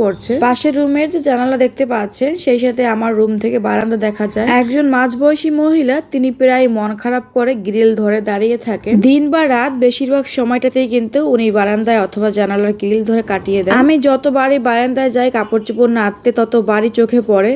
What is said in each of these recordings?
পড়ছে। পাশের রুমের যে জানালা দেখতে পাচ্ছেন, সেই সাথে আমার রুম থেকে বারান্দা দেখা যায়। একজন মাঝ বয়সী মহিলা, তিনি প্রায় মন খারাপ করে গ্রিল ধরে দাঁড়িয়ে থাকে দিন বা রাত বেশিরভাগ সময়টাতেই কিন্তু উনি বারান্দায় অথবা জানালার গ্রিল ধরে কাটিয়ে দেয় আমি যতবারই বারান্দায় যাই কাপড় চোপড় না আঁকতে তত বাড়ি চোখে পড়ে।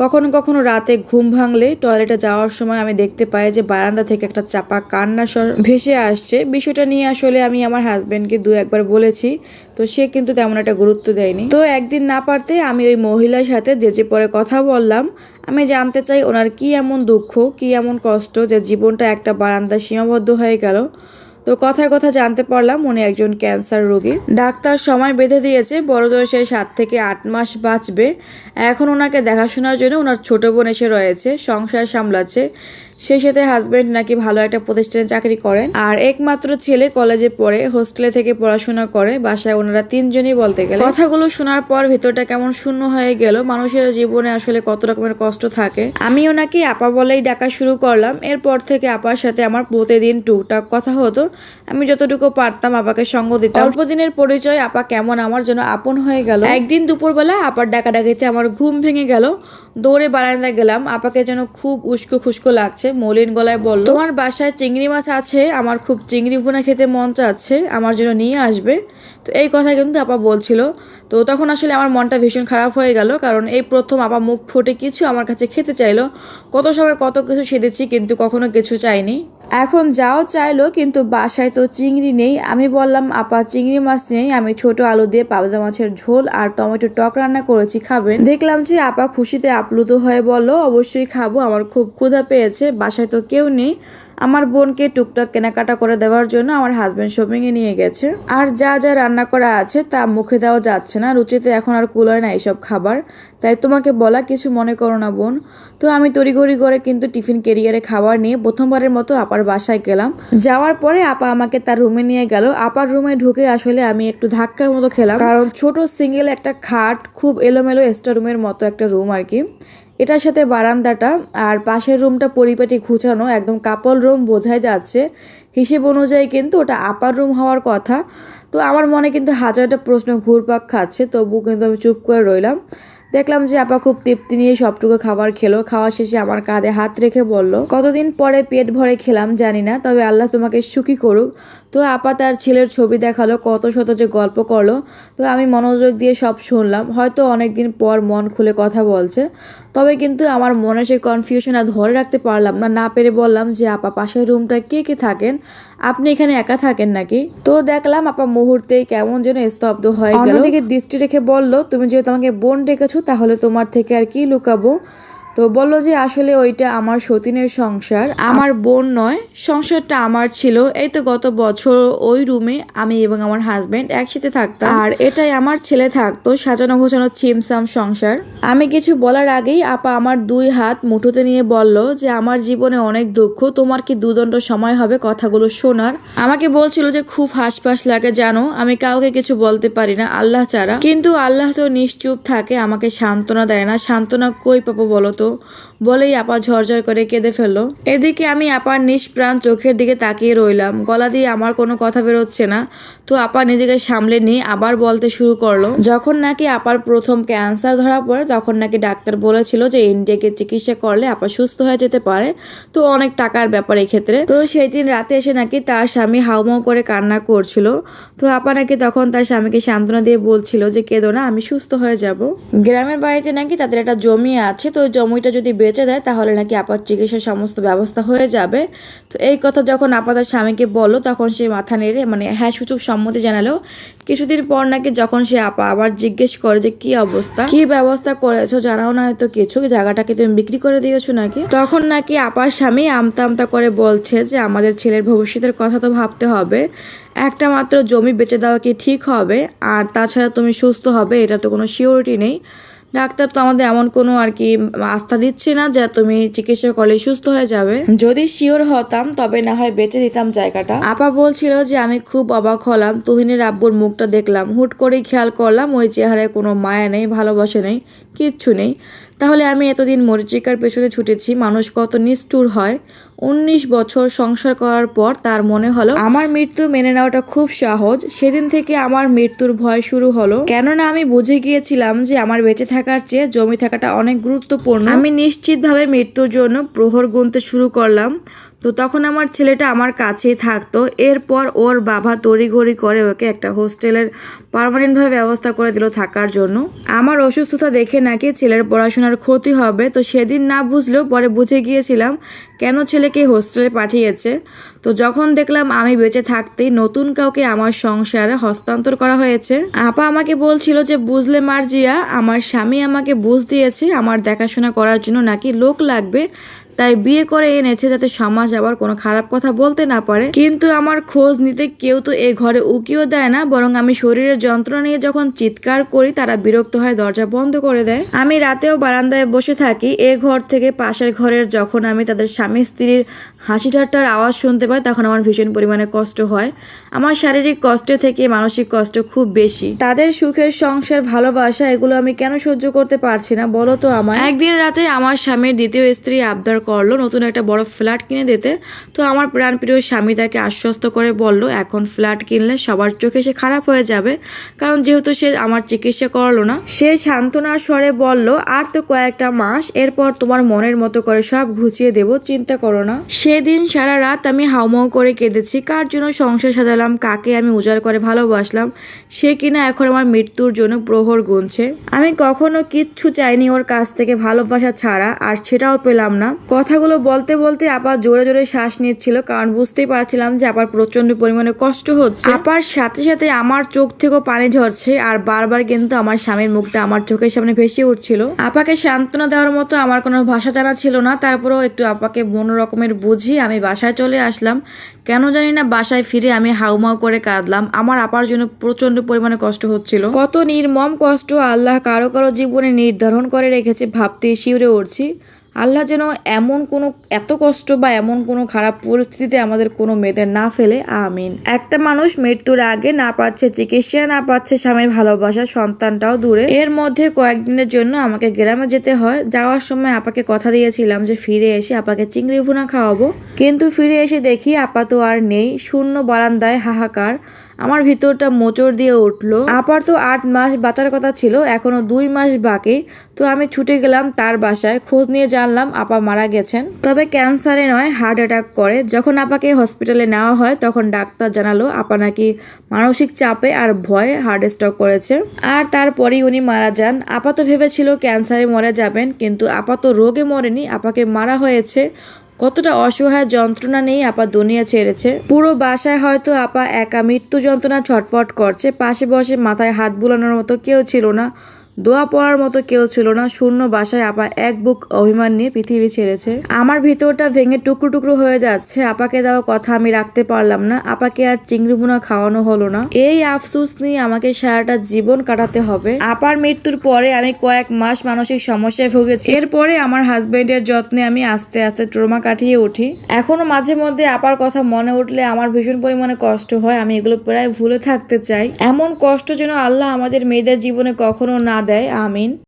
কখনো কখনো রাতে ঘুম ভাঙলে টয়লেটে যাওয়ার সময় আমি দেখতে পাই যে বারান্দা থেকে একটা চাপা কান্না ভেসে আসছে। বিষয়টা নিয়ে আসলে আমি আমার হাজব্যান্ডকে দু একবার বলেছি, তো সে কিন্তু তেমন একটা গুরুত্ব দেয়নি। তো একদিন না পারতে আমি ওই মহিলার সাথে যে যে পরে কথা বললাম, আমি জানতে চাই ওনার কি এমন দুঃখ, কি এমন কষ্ট যে জীবনটা একটা বারান্দায় সীমাবদ্ধ হয়ে গেল। তো কথায় কথা জানতে পারলাম উনি একজন ক্যান্সার রোগী। ডাক্তার সময় বেঁধে দিয়েছে বড়জোর সে সাত থেকে আট মাস বাঁচবে। এখন ওনাকে দেখাশোনার জন্য ওনার ছোট বোন এসে রয়েছে, সংসার সামলাচ্ছে। সেই সাথে হাজবেন্ড নাকি ভালো একটা প্রতিষ্ঠানে চাকরি করেন। আর একমাত্র ছেলে কলেজে পড়ে হোস্টেলে থেকে পড়াশোনা করে, বাসায় ওনারা তিনজনই বলতে গেলে। কথাগুলো শোনার পর ভিতরটা কেমন শূন্য হয়ে গেল, মানুষের জীবনে আসলে কত রকমের কষ্ট থাকে। আমি ওনাকে আপা বলেই ডাকা শুরু করলাম। এরপর থেকে আপার সাথে আমার প্রতিদিন টুকটাক কথা হতো। আমি যতটুকু পারতাম আপাকে সঙ্গ দিতাম অল্প দিনের পরিচয় আপা কেমন আমার জন্য আপন হয়ে গেল। একদিন দুপুরবেলা আপার ডাকা ডাকিতে আমার ঘুম ভেঙে গেল। দৌড়ে বারান্দায় গেলাম। আপাকে যেন খুব উস্কো খুস্কো লাগছে। মলিন গলায় বলল তোমার বাসায় চিংড়ি মাছ আছে আমার খুব চিংড়ি ভুনা খেতে মন চাচ্ছে আমার জন্য নিয়ে আসবে। তো এই কথা কিন্তু আপা বলছিল। তো তখন আসলে আমার মনটা ভীষণ খারাপ হয়ে গেল, কারণ এই প্রথম আপা মুখ ফুটে কিছু আমার কাছে খেতে চাইলো। কত সময় কত কিছু সেধেছি কিন্তু কখনো কিছু চাইনি। এখন যাও চাইলো, কিন্তু বাসায় তো চিংড়ি নেই। আমি বললাম, আপা, চিংড়ি মাছ নেই, আমি ছোট আলু দিয়ে পাবদা মাছের ঝোল আর টমেটো টক রান্না করেছি, খাবেন? দেখলাম যে আপা খুশিতে আপ্লুত হয়ে বলল, অবশ্যই খাব, আমার খুব ক্ষুধা পেয়েছে, বাসায় তো কেউ নেই। আমার বোনকে টুকটাক কেনাকাটা করে দেওয়ার জন্য আমার হাজব্যান্ড শপিং এ নিয়ে গেছে। আর যা যা রান্না করা আছে তা মুখে দেওয়া যাচ্ছে না। রুচিতে এখন আর কুলোয় না এইসব খাবার। তাই তোমাকে বলা কিছু মনে করো না, বোন। তো আমি তড়িঘড়ি করে কিন্তু টিফিন কেরিয়ারে খাবার নিয়ে প্রথমবারের মতো আপার বাসায় গেলাম। যাওয়ার পরে আপা আমাকে তার রুমে নিয়ে গেল। আপার রুমে ঢুকে আসলে আমি একটু ধাক্কার মতো খেলাম। কারণ ছোট সিঙ্গেল একটা খাট, খুব এলোমেলো এক্সট্রা রুমের মতো একটা রুম আর কি। এটার সাথে বারান্দাটা আর পাশের রুমটা পরিপাটি ঘুচানো একদম কাপল রুম বোঝাই যাচ্ছে। হিসেব অনুযায়ী কিন্তু ওটা আপার রুম হওয়ার কথা। তো আমার মনে কিন্তু হাজারটা প্রশ্ন ঘুরপাক খাচ্ছে তবু কিন্তু আমি চুপ করে রইলাম। দেখলাম যে আপা খুব তৃপ্তি নিয়ে সবটুকু খাবার খেলো। খাওয়া শেষে আমার কাঁধে হাত রেখে বলল, কতদিন পরে পেট ভরে খেলাম জানি না, তবে আল্লাহ তোমাকে সুখী করুক। তো আপা তার ছেলের ছবি দেখাল, কত শত যে গল্প করল। তো আমি মনোযোগ দিয়ে সব শুনলাম। হয়তো অনেকদিন পর মন খুলে কথা বলছে। তবে কিন্তু আমার মনে সেই কনফিউশন আর ধরে রাখতে পারলাম না। না পেরে বললাম যে আপা পাশের রুমটা কে কে থাকেন? আপনি এখানে একা থাকেন নাকি? তো দেখলাম আপা মুহূর্তে কেমন যেন স্তব্ধ হয় গেল। অন্যদিকে দৃষ্টি রেখে বলল তুমি যেহেতু আমাকে বোন ডেকেছো তাহলে তোমার থেকে আর কি লুকাবো? তো বলল যে আসলে ওইটা আমার সতীনের সংসার আমার বোন নয় সংসারটা আমার ছিল। এই তো গত বছর ওই রুমে আমি এবং আমার হাজব্যান্ড একসাথে থাকতাম। আর এটাই আমার ছেলে থাকতো সাজানো গোছানো ছিমসাম সংসার। আমি কিছু বলার আগেই আপা আমার দুই হাত মুঠোতে নিয়ে বলল যে আমার জীবনে অনেক দুঃখ তোমার কি দুদণ্ড সময় হবে কথাগুলো শোনার? আমাকে বলছিল যে খুব হাসপাস লাগে জানো আমি কাউকে কিছু বলতে পারি না আল্লাহ ছাড়া। কিন্তু আল্লাহ তো নিশ্চুপ থাকে আমাকে সান্ত্বনা দেয় না। সান্ত্বনা কই পাবো বলো তো? বলেই আপা ঝরঝর করে কেঁদে ফেলল। এদিকে আমি আপার নিষ্প্রাণ চোখের দিকে তাকিয়ে রইলাম। গলা দিয়ে আমার কোনো কথা বেরোচ্ছে না। তো আপা নিজেকে সামলে নিয়ে আবার বলতে শুরু করল, যখন নাকি আপার প্রথম ক্যান্সার ধরা পড়ে, তখন নাকি ডাক্তার বলেছিল যে ইন্ডিয়াকে চিকিৎসা করলে আপা সুস্থ হয়ে যেতে পারে। তো অনেক টাকার ব্যাপার ক্ষেত্রে তো সেই দিন রাতে এসে নাকি তার স্বামী হাউমাউ করে কান্না করছিল। তো আপা নাকি তখন তার স্বামীকে সান্ত্বনা দিয়ে বলছিল যে, কেঁদো না, আমি সুস্থ হয়ে যাব। গ্রামের বাড়িতে নাকি তাদের একটা জমি আছে, তো জমিটা যদি বেচে দেয়, তাহলে নাকি আপার চিকিৎসার সমস্ত ব্যবস্থা হয়ে যাবে। তো এই কথা যখন আপা তার স্বামীকে বলল, তখন সে মাথা নেড়ে মানে হ্যাঁ সূচক সম্মতি জানালো। কিছুদিন পর নাকি যখন সে আপা আবার জিজ্ঞেস করে যে, কি অবস্থা? কি ব্যবস্থা করেছ? জানাও না হয়তো কিছু। জায়গাটাকে তুমি বিক্রি করে দিয়েছ নাকি? তখন নাকি আপার স্বামী আমতা আমতা করে বলছে যে, আমাদের ছেলের ভবিষ্যতের কথা তো ভাবতে হবে। একটা মাত্র জমি বেচে দেওয়া কি ঠিক হবে? আর তাছাড়া তুমি সুস্থ হবে, এটা তো কোনো শিওরিটি নেই। ডাক্তার তো আমাদের এমন কোনো আর কি আস্থা দিচ্ছে না যে তুমি চিকিৎসা করলে সুস্থ হয়ে যাবে। যদি শিওর হতাম তবে না হয় বেঁচে দিতাম জায়গাটা। আপা বলছিল যে আমি খুব অবাক হলাম তুহিনের আব্বুর মুখটা দেখলাম হুট করে খেয়াল করলাম ওই চেহারায় কোনো মায়া নেই ভালোবাসা নেই কিচ্ছু নেই। তাহলে আমি এতদিন মরিচিকার পেছনে ছুটেছি, মানুষ কত নিষ্ঠুর হয়। উনিশ বছর সংসার করার পর তার মনে হলো, আমার মৃত্যু মেনে নেওয়াটা খুব সহজ। সেদিন থেকে আমার মৃত্যুর ভয় শুরু হলো। কেননা আমি বুঝে গিয়েছিলাম যে আমার বেঁচে থাকার চেয়ে জমি থাকাটা অনেক গুরুত্বপূর্ণ। আমি নিশ্চিতভাবে মৃত্যুর জন্য প্রহর গুনতে শুরু করলাম। তো তখন আমার ছেলেটা আমার কাছেই থাকতো। এরপর ওর বাবা তড়িঘড়ি করে ওকে একটা হোস্টেলের পারমানেন্টভাবে ব্যবস্থা করে দিল থাকার জন্য। আমার অসুস্থতা দেখে নাকি ছেলের পড়াশোনার ক্ষতি হবে, তো সেদিন না বুঝলেও পরে বুঝে গিয়েছিলাম, কেন ছেলেকে হোস্টেলে পাঠিয়েছে? তো যখন দেখলাম আমি বেঁচে থাকতেই নতুন কাউকে আমার সংসারে হস্তান্তর করা হয়েছে, আপা আমাকে বলছিল যে, বুঝলে মার্জিয়া, আমার স্বামী আমাকে বুঝ দিয়েছে, আমার দেখাশোনা করার জন্য নাকি লোক লাগবে, তাই বিয়ে করে এনেছে যাতে সমাজ আবার কোনো খারাপ কথা বলতে না পারে। কিন্তু আমার খোঁজ নিতে কেউ তো এ ঘরে উকিও দেয় না, বরং আমি শরীরের যন্ত্রণা নিয়ে যখন চিৎকার করি, তারা বিরক্ত হয় দরজা বন্ধ করে দেয়। আমি রাতেও বারান্দায় বসে থাকি, এ ঘর থেকে পাশের ঘরের, যখন আমি তাদের স্বামী স্ত্রীর হাসি ঠাট্টার আওয়াজ শুনতে পাই তখন আমার ভীষণ পরিমাণে কষ্ট হয়। আমার শারীরিক কষ্টের থেকে মানসিক কষ্ট খুব বেশি। তাদের সুখের সংসার ভালোবাসা, এগুলো আমি কেন সহ্য করতে পারছি না, বলো তো আমার একদিন রাতে আমার স্বামীর দ্বিতীয় স্ত্রী আবদার করল নতুন একটা বড় ফ্ল্যাট কিনে দিতে। তো আমার প্রাণপ্রিয় স্বামী তাকে আশ্বস্ত করে বলল, এখন ফ্ল্যাট কিনলে সবার চোখে সে খারাপ হয়ে যাবে, কারণ যেহেতু সে আমার চিকিৎসা করল না। সে সান্ত্বনার স্বরে বলল, আর তো কয়েকটা মাস, এরপর তোমার মনের মতো করে সব ঘুচিয়ে দেব, চিন্তা করো না। সেদিন সারা রাত আমি হাউমাউ করে কেঁদেছি। কার জন্য সংসার সাজালাম? কাকে আমি উজাড় করে ভালোবাসলাম? সে কিনা এখন আমার মৃত্যুর জন্য প্রহর গুনছে। আমি কখনো কিচ্ছু চাইনি ওর কাছ থেকে ভালোবাসা ছাড়া, আর সেটাও পেলাম না। কথাগুলো বলতে বলতে আপা জোরে জোরে শ্বাস নিচ্ছিল, কারণ বুঝতেই পারছিলাম যে আপার প্রচণ্ড পরিমাণে কষ্ট হচ্ছে। আপার সাথে সাথে আমার চোখ থেকেও পানি ঝরছে, আর বারবার কিন্তু আমার স্বামীর মুখটা আমার চোখের সামনে ভেসে উঠছিল। আপাকে সান্ত্বনা দেওয়ার মতো আমার কোনো ভাষা জানা ছিল না, তারপরেও একটু আপাকে কোনো রকমের বুঝিয়ে আমি বাসায় চলে আসলাম। কেন জানি না বাসায় ফিরে আমি হাউমাউ করে কাঁদলাম। আমার আপার জন্য প্রচণ্ড পরিমাণে কষ্ট হচ্ছিল। কত নির্মম কষ্ট আল্লাহ কারও কারও জীবনে নির্ধারণ করে রেখেছে ভাবতে শিউরে উঠছি। আল্লাহ যেন এমন কোনো, এত কষ্ট বা এমন কোনো খারাপ পরিস্থিতিতে আমাদের কোনো মেয়েদের না ফেলে। আমিন। একটা মানুষ মৃত্যুর আগে না পাচ্ছে চিকিৎসা, না পাচ্ছে স্বামীর ভালোবাসা সন্তানটাও দূরে। এর মধ্যে কয়েকদিনের জন্য আমাকে গ্রামে যেতে হয়। যাওয়ার সময় আপাকে কথা দিয়েছিলাম যে ফিরে এসে আপাকে চিংড়ি ভুনা খাওয়াবো। কিন্তু ফিরে এসে দেখি আপা তো আর নেই। শূন্য বারান্দায় হাহাকার। আমার ভিতরটা মোচড় দিয়ে উঠল। আপার তো আট মাস বাঁচার কথা ছিল, এখনও দুই মাস বাকি। তো আমি ছুটে গেলাম তার বাসায়, খোঁজ নিয়ে জানলাম আপা মারা গেছেন। তবে ক্যান্সারে নয়, হার্ট অ্যাটাক করে। যখন আপাকে হসপিটালে নেওয়া হয়, তখন ডাক্তার জানালো আপা নাকি মানসিক চাপে আর ভয়ে হার্ট স্ট্রোক করেছে। আর তারপরেই উনি মারা যান। আপা তো ভেবেছিল ক্যান্সারে মরে যাবেন, কিন্তু আপা তো রোগে মরেনি, আপাকে মারা হয়েছে। কতটা অসহায় যন্ত্রণা নেই আপা দুনিয়া ছেড়েছে। পুরো বাসায় হয়তো আপা একা মৃত্যু যন্ত্রণা ছটফট করছে, পাশে বসে মাথায় হাত বুলানোর মতো কেউ ছিল না। দোয়া পড়ার মতো কেউ ছিল না। শূন্য বাসায় আপা এক বুক অভিমান নিয়ে পৃথিবী ছেড়েছে। আমার ভিতরটা ভেঙে টুকরো টুকরো হয়ে যাচ্ছে। আপাকে দেওয়া কথা আমি রাখতে পারলাম না। আপাকে আর চিংড়ি ভুনা খাওয়ানো হলো না। এই আফসোস নিয়ে আমাকে সারাটা জীবন কাটাতে হবে। আপার মৃত্যুর পরে আমি কয়েক মাস মানসিক সমস্যায় ভুগেছি। এরপরে আমার হাজবেন্ডের যত্নে আমি আস্তে আস্তে ট্রমা কাটিয়ে উঠি। এখনও মাঝে মধ্যে আপার কথা মনে উঠলে আমার ভীষণ পরিমাণে কষ্ট হয়। আমি এগুলো প্রায় ভুলে থাকতে চাই। এমন কষ্ট যেন আল্লাহ আমাদের মেয়েদের জীবনে কখনো না দেয় আমিন